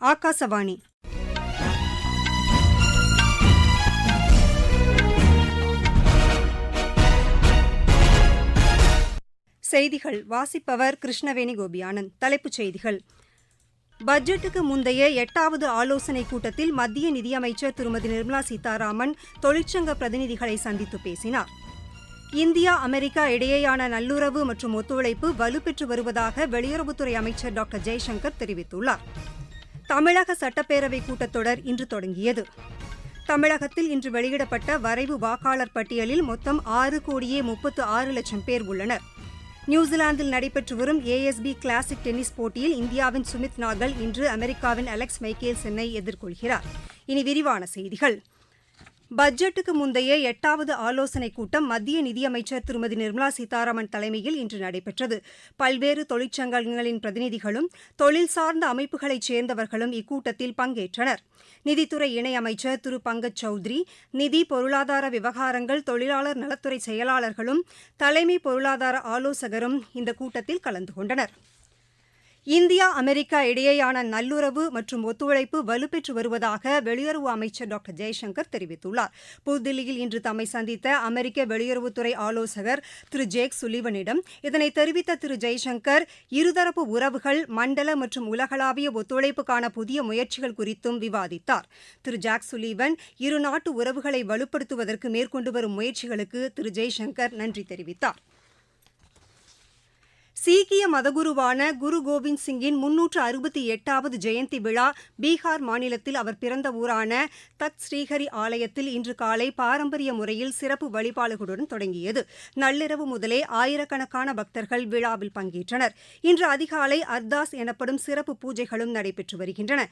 ஆகாசவாணி. செய்திகள். வாசிப்பவர் கிருஷ்ணவேணி கோபியானந்த். தலைப்புச் செய்திகள். பட்ஜெட்டுக்கு முந்தைய எட்டாவது ஆலோசனைக் கூட்டத்தில் மத்திய நிதியமைச்சர் திருமதி நிர்மலா சீதாராமன் தொழிற்சங்க பிரதிநிதிகளை சந்தித்து பேசினார். இந்தியா அமெரிக்கா இடையேயான நல்லுறவு மற்றும் ஒத்துழைப்பு வலுப்பெற்று வருவதாக வெளியுறவுத்துறை அமைச்சர் டாக்டர் ஜெய்சங்கர் தெரிவித்துள்ளார். தமிழக சட்டப்பேரவைக் கூட்டத்தொடர் இன்று தொடங்கியது. தமிழகத்தில் இன்று வெளியிடப்பட்ட வரைவு வாக்காளர் பட்டியலில் மொத்தம் ஆறு கோடியே முப்பத்து ஆறு லட்சம் பேர் உள்ளனர். நியூசிலாந்தில் நடைபெற்று வரும் ஏஎஸ்பி கிளாசிக் டென்னிஸ் போட்டியில் இந்தியாவின் சுமித் நாகல் இன்று அமெரிக்காவின் அலெக்ஸ் மைக்கேல் சென்னை எதிர்கொள்கிறார். இனி விரிவான செய்திகள். பட்ஜெட்டுக்கு முந்தைய எட்டாவது ஆலோசனைக் கூட்டம் மத்திய நிதியமைச்சர் திருமதி நிர்மலா சீதாராமன் தலைமையில் இன்று நடைபெற்றது. பல்வேறு தொழிற்சங்கங்களின் பிரதிநிதிகளும் தொழில் சார்ந்த அமைப்புகளைச் சேர்ந்தவர்களும் இக்கூட்டத்தில் பங்கேற்றனர். நிதித்துறை இணையமைச்சர் திரு. பங்கஜ் சௌத்ரி நிதி பொருளாதார விவகாரங்கள் தொழிலாளர் நலத்துறை செயலாளர்களும் தலைமை பொருளாதார ஆலோசகரும் இந்த கூட்டத்தில் கலந்து கொண்டனர். இந்தியா அமெரிக்கா இடையேயான நல்லுறவு மற்றும் ஒத்துழைப்பு வலுப்பெற்று வருவதாக வெளியுறவு அமைச்சர் டாக்டர் ஜெய்சங்கர் தெரிவித்துள்ளார். புதுதில்லியில் இன்று தம்மை சந்தித்த அமெரிக்க வெளியுறவுத்துறை ஆலோசகர் திரு ஜேக் சுலிவனிடம் இதனை தெரிவித்த திரு ஜெய்சங்கர் இருதரப்பு உறவுகள் மண்டல மற்றும் உலகளாவிய ஒத்துழைப்புக்கான புதிய முயற்சிகள் குறித்தும் விவாதித்தார். திரு ஜாக் சுலீவன் இருநாட்டு உறவுகளை வலுப்படுத்துவதற்கு மேற்கொண்டு வரும் முயற்சிகளுக்கு திரு ஜெய்சங்கர் நன்றி தெரிவித்தார். சீக்கிய மதகுருவான குரு கோவிந்த் சிங்கின் முன்னூற்று அறுபத்தி எட்டாவது ஜெயந்தி விழா பீகார் மாநிலத்தில் அவர் பிறந்த ஊரான தத் ஸ்ரீஹரி ஆலயத்தில் இன்று காலை பாரம்பரிய முறையில் சிறப்பு வழிபாடுகளுடன் தொடங்கியது. நள்ளிரவு முதலே ஆயிரக்கணக்கான பக்தர்கள் விழாவில் பங்கேற்றனர். இன்று அதிகாலை அர்தாஸ் எனப்படும் சிறப்பு பூஜைகளும் நடைபெற்று வருகின்றன.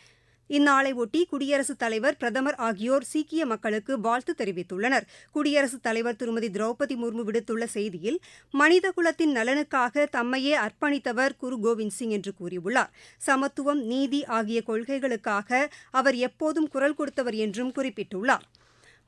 இந்நாளையொட்டி குடியரசுத் தலைவர் பிரதமர் ஆகியோர் சீக்கிய மக்களுக்கு வாழ்த்து தெரிவித்துள்ளனர். குடியரசுத் தலைவர் திருமதி திரௌபதி முர்மு விடுத்துள்ள செய்தியில் மனித குலத்தின் நலனுக்காக தம்மையே அர்ப்பணித்தவர் குரு கோவிந்த் சிங் என்று கூறியுள்ளார். சமத்துவம் நீதி ஆகிய கொள்கைகளுக்காக அவர் எப்போதும் குரல் கொடுத்தவர் என்றும் குறிப்பிட்டுள்ளார்.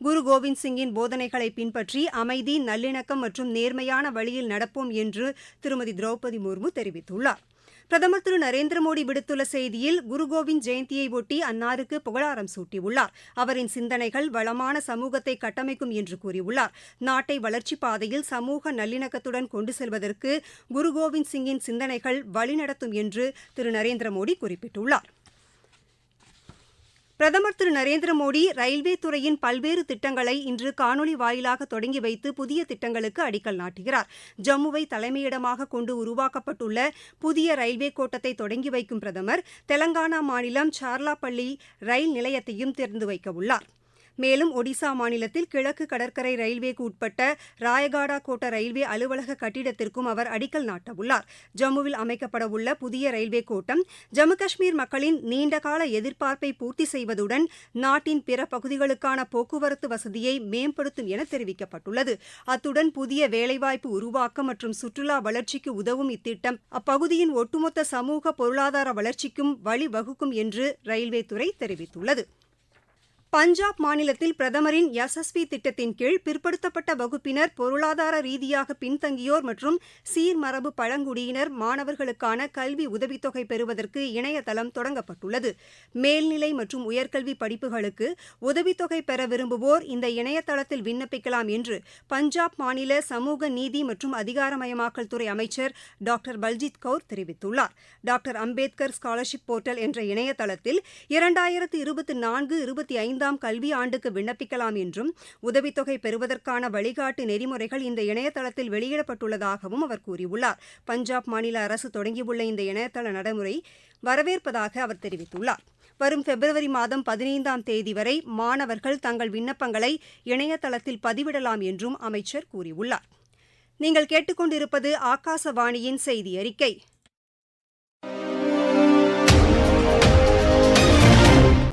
குரு கோவிந்த் சிங்கின் போதனைகளை பின்பற்றி அமைதி நல்லிணக்கம் மற்றும் நேர்மையான வழியில் நடப்போம் என்று திருமதி திரௌபதி முர்மு தெரிவித்துள்ளார். பிரதமர் திரு நரேந்திர மோடி விடுத்துள்ள செய்தியில் குரு கோவிந்த் ஜெயந்தியை ஒட்டி அன்னாருக்கு புகழாரம் சூட்டியுள்ளார். அவரின் சிந்தனைகள் வளமான சமூகத்தை கட்டமைக்கும் என்று கூறியுள்ளார். நாட்டை வளர்ச்சிப் பாதையில் சமூக நல்லிணக்கத்துடன் கொண்டு செல்வதற்கு குரு கோவிந்த் சிங்கின் சிந்தனைகள் வழிநடத்தும் என்று திரு நரேந்திர மோடி குறிப்பிட்டுள்ளார். பிரதமர் திரு நரேந்திர மோடி ரயில்வே துறையின் பல்வேறு திட்டங்களை இன்று காணொலி வாயிலாக தொடங்கி வைத்து புதிய திட்டங்களுக்கு அடிக்கல் நாட்டுகிறார். ஜம்முவை தலைமையிடமாக கொண்டு உருவாக்கப்பட்டுள்ள புதிய ரயில்வே கோட்டத்தை தொடங்கி வைக்கும் பிரதமர் தெலங்கானா மாநிலம் சார்லாப்பள்ளி ரயில் நிலையத்தையும் திறந்து வைக்க மேலும் ஒடிசா மாநிலத்தில் கிழக்கு கடற்கரை ரயில்வேக்கு உட்பட்ட ராயகாடா கோட்ட ரயில்வே அலுவலக கட்டிடத்திற்கும் அவர் அடிக்கல் நாட்டவுள்ளார். ஜம்முவில் அமைக்கப்படவுள்ள புதிய ரயில்வே கோட்டம் ஜம்மு காஷ்மீர் மக்களின் நீண்டகால எதிர்பார்ப்பை பூர்த்தி செய்வதுடன் நாட்டின் பிற பகுதிகளுக்கான போக்குவரத்து வசதியை மேம்படுத்தும் என தெரிவிக்கப்பட்டுள்ளது. அத்துடன் புதிய வேலைவாய்ப்பு உருவாக்கம் மற்றும் சுற்றுலா வளர்ச்சிக்கு உதவும் இத்திட்டம் அப்பகுதியின் ஒட்டுமொத்த சமூக பொருளாதார வளர்ச்சிக்கும் வழிவகுக்கும் என்று ரயில்வே துறை தெரிவித்துள்ளது. பஞ்சாப் மாநிலத்தில் பிரதமரின் யசஸ்வி திட்டத்தின் கீழ் பிற்படுத்தப்பட்ட வகுப்பினர் பொருளாதார ரீதியாக பின்தங்கியோர் மற்றும் சீர்மரபு பழங்குடியினர் மாணவர்களுக்கான கல்வி உதவித்தொகை பெறுவதற்கு இணையதளம் தொடங்கப்பட்டுள்ளது. மேல்நிலை மற்றும் உயர்கல்வி படிப்புகளுக்கு உதவித்தொகை பெற விரும்புவோர் இந்த இணையதளத்தில் விண்ணப்பிக்கலாம் என்று பஞ்சாப் மாநில சமூக நீதி மற்றும் அதிகாரமயமாக்கல் துறை அமைச்சர் டாக்டர் பல்ஜித் கவுர் தெரிவித்துள்ளார். டாக்டர் அம்பேத்கர் ஸ்காலர்ஷிப் போர்ட்டல் என்ற இணையதளத்தில் இரண்டாயிரத்து இருபத்தி நான்கு இருபத்தி ஐந்து ஐந்தாம் கல்வி ஆண்டுக்கு விண்ணப்பிக்கலாம் என்றும் உதவித்தொகை பெறுவதற்கான வழிகாட்டு நெறிமுறைகள் இந்த இணையதளத்தில் வெளியிடப்பட்டுள்ளதாகவும் அவர் கூறியுள்ளார். பஞ்சாப் மாநில அரசு தொடங்கியுள்ள இந்த இணையதள நடைமுறை வரவேற்பதாக அவர் தெரிவித்துள்ளார். வரும் பிப்ரவரி மாதம் பதினைந்தாம் தேதி வரை மாணவர்கள் தங்கள் விண்ணப்பங்களை இணையதளத்தில் பதிவிடலாம் என்றும் அமைச்சர் கூறியுள்ளார். நீங்கள் கேட்டுக்கொண்டிருப்பது ஆகாசவாணியின் செய்தி அறிக்கை.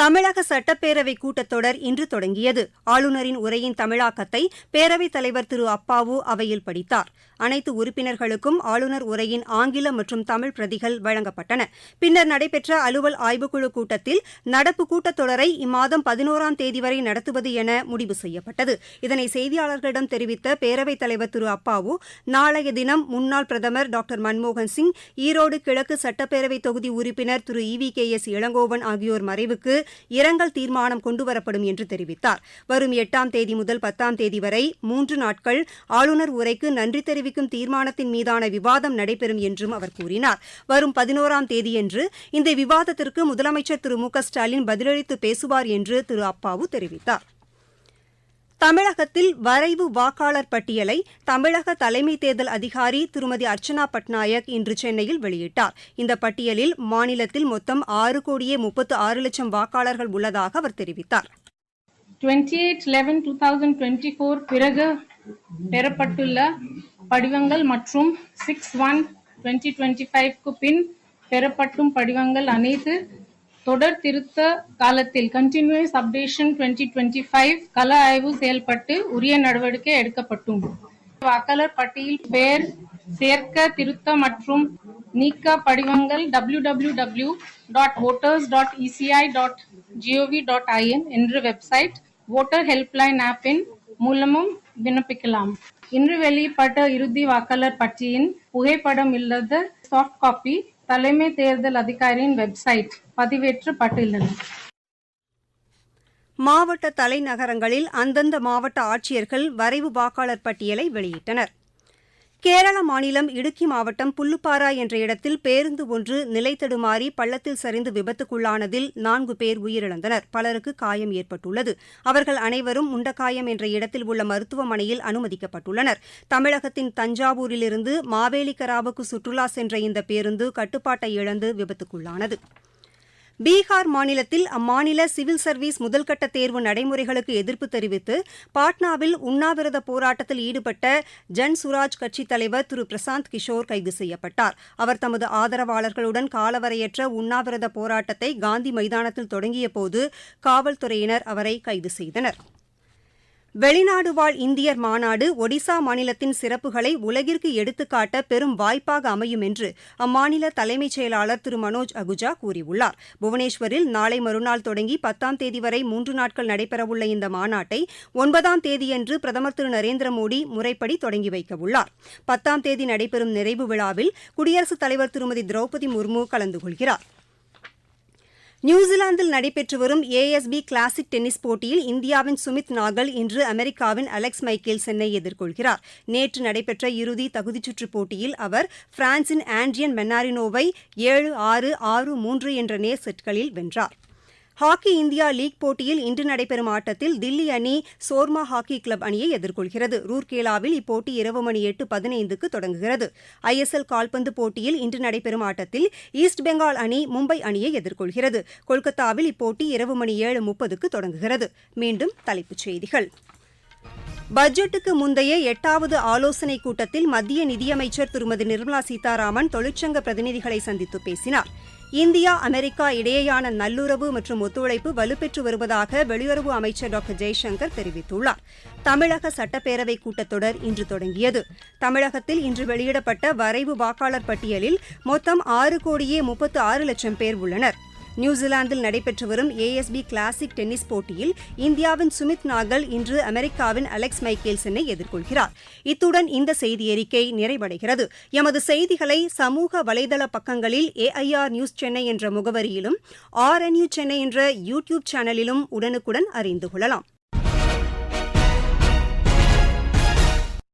தமிழக சட்டப்பேரவை கூட்டத்தொடர் இன்று தொடங்கியது. ஆளுநரின் உரையின் தமிழாக்கத்தை பேரவைத் தலைவர் திரு அப்பாவு அவையில் படித்தார். அனைத்து உறுப்பினர்களுக்கும் ஆளுநர் உரையின் ஆங்கில மற்றும் தமிழ் பிரதிகள் வழங்கப்பட்டன. பின்னர் நடைபெற்ற அலுவல் ஆய்வுக்குழு கூட்டத்தில் நடப்பு கூட்டத்தொடரை இம்மாதம் பதினோராம் தேதி வரை நடத்துவது என முடிவு செய்யப்பட்டது. இதனை செய்தியாளர்களிடம் தெரிவித்த பேரவைத் தலைவர் திரு அப்பாவு நாளைய தினம் முன்னாள் பிரதமர் டாக்டர் மன்மோகன் சிங் ஈரோடு கிழக்கு சட்டப்பேரவை தொகுதி உறுப்பினர் Thiru E. V. K. S. Elangovan ஆகியோர் மறைவுக்கு இரங்கல் தீர்மானம் கொண்டுவரப்படும் என்று தெரிவித்தார். வரும் எட்டாம் தேதி முதல் பத்தாம் தேதி வரை மூன்று நாட்கள் ஆளுநர் உரைக்கு நன்றி தெரிவித்து அறிவிக்கும் தீர்மானத்தின் மீதான விவாதம் நடைபெறும் என்றும் அவர் கூறினார். வரும் பதினோராம் தேதியன்று இந்த விவாதத்திற்கு முதலமைச்சர் திரு மு க ஸ்டாலின் பதிலளித்து பேசுவார் என்று திரு அப்பாவு தெரிவித்தார். தமிழகத்தில் வரைவு வாக்காளர் பட்டியலை தமிழக தலைமை தேர்தல் அதிகாரி திருமதி அர்ச்சனா பட்நாயக் இன்று சென்னையில் வெளியிட்டார். இந்த பட்டியலில் மாநிலத்தில் மொத்தம் ஆறு கோடியே முப்பத்து ஆறு லட்சம் வாக்காளர்கள் உள்ளதாக அவர் தெரிவித்தார். பிறகு பெறப்பட்டுள்ள படிவங்கள் மற்றும் சிக்ஸ் ஒன் டுவெண்ட்டி டுவெண்ட்டி ஃபைவ்க்கு பின் பெறப்பட்டும் படிவங்கள் அனைத்து தொடர் திருத்த காலத்தில் continuous updation twenty twenty five கள ஆய்வு செயல்பட்டு உரிய நடவடிக்கை எடுக்கப்பட்டும். வாக்காளர் பட்டியல் பெயர் சேர்க்க திருத்த மற்றும் நீக்க படிவங்கள் W W W dot voters dot ECI dot GOV dot IN என்ற வெப்சைட் ஓட்டர் ஹெல்ப்லைன் ஆப்பின் மூலமும் விண்ணப்பிக்கலாம். இன்று வெளியிடப்பட்ட இறுதி வாக்காளர் பட்டியின் புகைப்படம் இல்லாத சாஃப்ட் காப்பி தலைமை தேர்தல் அதிகாரியின் வெப்சைட் பதிவேற்றப்பட்டுள்ளன மாவட்ட தலைநகரங்களில் அந்தந்த மாவட்ட ஆட்சியர்கள் வரைவு வாக்காளர் பட்டியலை வெளியிட்டனர். கேரள மாநிலம் இடுக்கி மாவட்டம் புல்லுப்பாரா என்ற இடத்தில் பேருந்து ஒன்று நிலைத்தடுமாறி பள்ளத்தில் சரிந்து விபத்துக்குள்ளானதில் நான்கு பேர் உயிரிழந்தனர். பலருக்கு காயம் ஏற்பட்டுள்ளது. அவர்கள் அனைவரும் முண்டக்காயம் என்ற இடத்தில் உள்ள மருத்துவமனையில் அனுமதிக்கப்பட்டுள்ளனர். தமிழகத்தின் தஞ்சாவூரிலிருந்து மாவேலிக்கராவுக்கு சுற்றுலா சென்ற இந்த பேருந்து கட்டுப்பாட்டை இழந்து விபத்துக்குள்ளானது. பீகார் மாநிலத்தில் அம்மாநில சிவில் சர்வீஸ் முதல்கட்ட தேர்வு நடைமுறைகளுக்கு எதிர்ப்பு தெரிவித்து பாட்னாவில் உண்ணாவிரத போராட்டத்தில் ஈடுபட்ட ஜன் சுராஜ் கட்சித் தலைவர் திரு பிரசாந்த் கிஷோர் கைது செய்யப்பட்டார். அவர் தமது ஆதரவாளர்களுடன் காலவரையற்ற உண்ணாவிரத போராட்டத்தை காந்தி மைதானத்தில் தொடங்கியபோது காவல்துறையினர் அவரை கைது செய்தனர். வெளிநாடு வாழ் இந்தியர் மாநாடு ஒடிசா மாநிலத்தின் சிறப்புகளை உலகிற்கு எடுத்துக்காட்ட பெரும் வாய்ப்பாக அமையும் என்று அம்மாநில தலைமைச் செயலாளர் திரு மனோஜ் அகுஜா கூறியுள்ளார். புவனேஸ்வரில் நாளை மறுநாள் தொடங்கி பத்தாம் தேதி வரை மூன்று நாட்கள் நடைபெறவுள்ள இந்த மாநாட்டை ஒன்பதாம் தேதியன்று பிரதமர் திரு நரேந்திர மோடி முறைப்படி தொடங்கி வைக்கவுள்ளார் பத்தாம் தேதி நடைபெறும் நிறைவு விழாவில் குடியரசுத் தலைவர் திருமதி திரௌபதி முர்மு கலந்து கொள்கிறார். நியூசிலாந்தில் நடைபெற்று வரும் ஏஎஸ்பி கிளாசிக் டென்னிஸ் போட்டியில் இந்தியாவின் சுமித் நாகல் இன்று அமெரிக்காவின் அலெக்ஸ் மைக்கேல் சென்னை எதிர்கொள்கிறார். நேற்று நடைபெற்ற இறுதி தகுதிச்சுற்று போட்டியில் அவர் பிரான்சின் ஆண்ட்ரியன் மென்னாரினோவை ஏழு ஆறு ஆறு மூன்று என்ற நேர் செட்களில் வென்றார். ஹாக்கி இந்தியா லீக் போட்டியில் இன்று நடைபெறும் ஆட்டத்தில் தில்லி அணி சோர்மா ஹாக்கி கிளப் அணியை எதிர்கொள்கிறது. ரூர்கேலாவில் இப்போட்டி இரவு மணி எட்டு பதினைந்துக்கு தொடங்குகிறது. ஐஎஸ்எல் கால்பந்து போட்டியில் இன்று நடைபெறும் ஆட்டத்தில் ஈஸ்ட் பெங்கால் அணி மும்பை அணியை எதிர்கொள்கிறது. கொல்கத்தாவில் இப்போட்டி இரவு மணி ஏழு முப்பதுக்கு தொடங்குகிறது. மீண்டும் தலைப்புச் செய்திகள். பட்ஜெட்டுக்கு முந்தைய எட்டாவது ஆலோசனைக் கூட்டத்தில் மத்திய நிதியமைச்சர் திருமதி நிர்மலா சீதாராமன் தொழிற்சங்க பிரதிநிதிகளை சந்தித்து பேசினாா் இந்தியா அமெரிக்கா இடையேயான நல்லுறவு மற்றும் ஒத்துழைப்பு வலுப்பெற்று வருவதாக வெளியுறவு அமைச்சர் டாக்டர் ஜெய்சங்கர் தெரிவித்துள்ளார். தமிழக சட்டப்பேரவை கூட்டத்தொடர் இன்று தொடங்கியது. தமிழகத்தில் இன்று வெளியிடப்பட்ட வரைவு வாக்காளர் பட்டியலில் மொத்தம் ஆறு கோடியே முப்பத்து ஆறு லட்சம் பேர் உள்ளனர். நியூசிலாந்தில் நடைபெற்று வரும் ஏஎஸ்பி கிளாசிக் டென்னிஸ் போட்டியில் இந்தியாவின் சுமித் நாகல் இன்று அமெரிக்காவின் அலெக்ஸ் மைக்கேல்சனை எதிர்கொள்கிறார். இத்துடன் இந்த செய்தியறிக்கை நிறைவடைகிறது. எமது செய்திகளை சமூக வலைதள பக்கங்களில் ஏஐஆர் நியூஸ் சென்னை என்ற முகவரியிலும் ஆர்என்யூ சென்னை என்ற யூ டியூப் சேனலிலும் உடனுக்குடன் அறிந்து கொள்ளலாம்.